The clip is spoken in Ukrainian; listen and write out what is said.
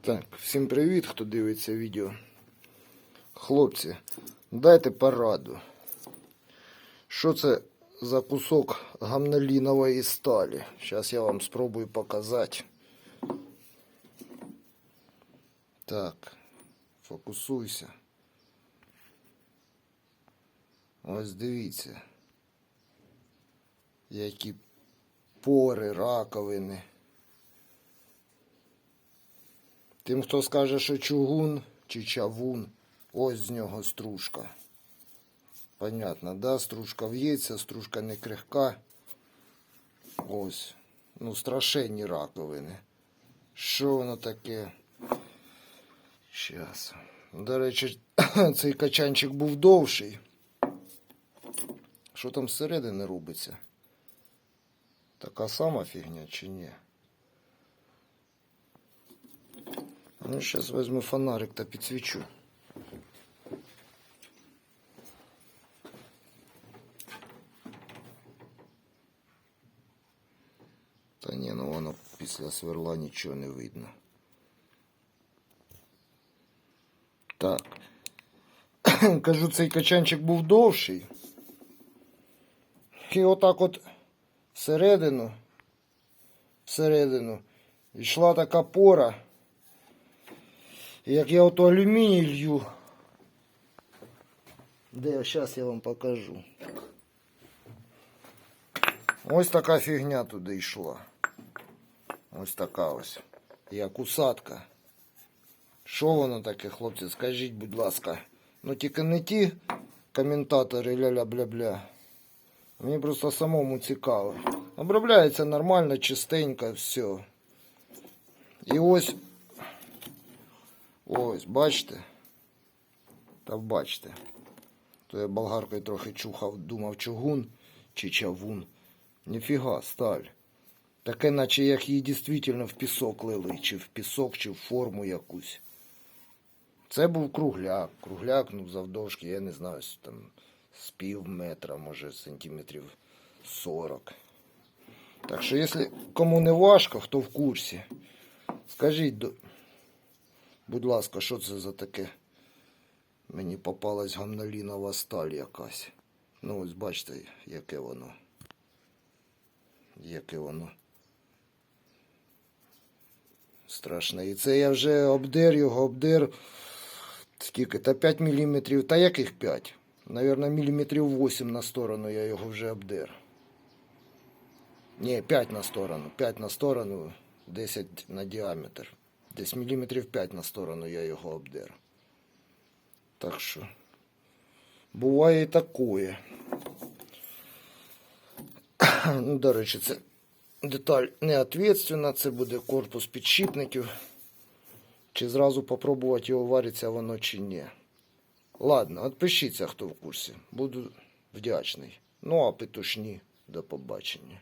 Так, всім привіт, хто дивиться відео. Хлопці, дайте пораду. Що це за кусок гамналінової сталі? Зараз я вам спробую показати. Так, фокусуйся. Ось дивіться. Які пори, раковини. Тим, хто скаже, що чугун чи чавун, ось з нього стружка. Понятно, да? Стружка в'ється, стружка не крихка. Ось. Ну, страшенні раковини. Що воно таке? Щас. До речі, цей качанчик був довший. Що там зсередини робиться? Така сама фігня чи ні? Ну, сейчас возьму фонарик та підсвічу. Та ні, ну воно після сверла нічого не видно. Так. Кажу, цей качанчик був довший. І отак от всередину, всередину йшла така пора. Як я ото алюміній лью. Де, зараз я вам покажу. Ось така фігня туди йшла. Ось така ось. Як усадка. Що воно таке, хлопці, скажіть, будь ласка. Ну тільки не ті коментатори ля-ля-бля-бля. Мені просто самому цікаво. Обробляється нормально, чистенько, все. І ось Ось, бачите? Та бачите. То я болгаркою трохи чухав, думав чугун чи чавун. Ніфіга, сталь. Таке, наче як її дійсно в пісок лили, чи в пісок, чи в форму якусь. Це був кругляк. Кругляк, ну, завдовжки, я не знаю, там з пів метра, може, сантиметрів 40. Так що, якщо кому не важко, хто в курсі, скажіть. Будь ласка, що це за таке? Мені попалась гамналінова сталь якась. Ну, ось бачите, яке воно. Яке воно. Страшне. І це я вже обдер його, обдер. Скільки? Та 5 мм. Та яких 5? Навірно, міліметрів 8 на сторону я його вже обдер. Ні, 5 на сторону. 5 на сторону, 10 на діаметр. Десь міліметрів 5 на сторону я його обдер. Так що буває і такое. Ну, до речі, це деталь не відповідальна, це буде корпус підшипників. Чи зразу попробувати його вариться воно чи ні. Ладно, відпишіться, хто в курсі. Буду вдячний. Ну, а петушні, до побачення.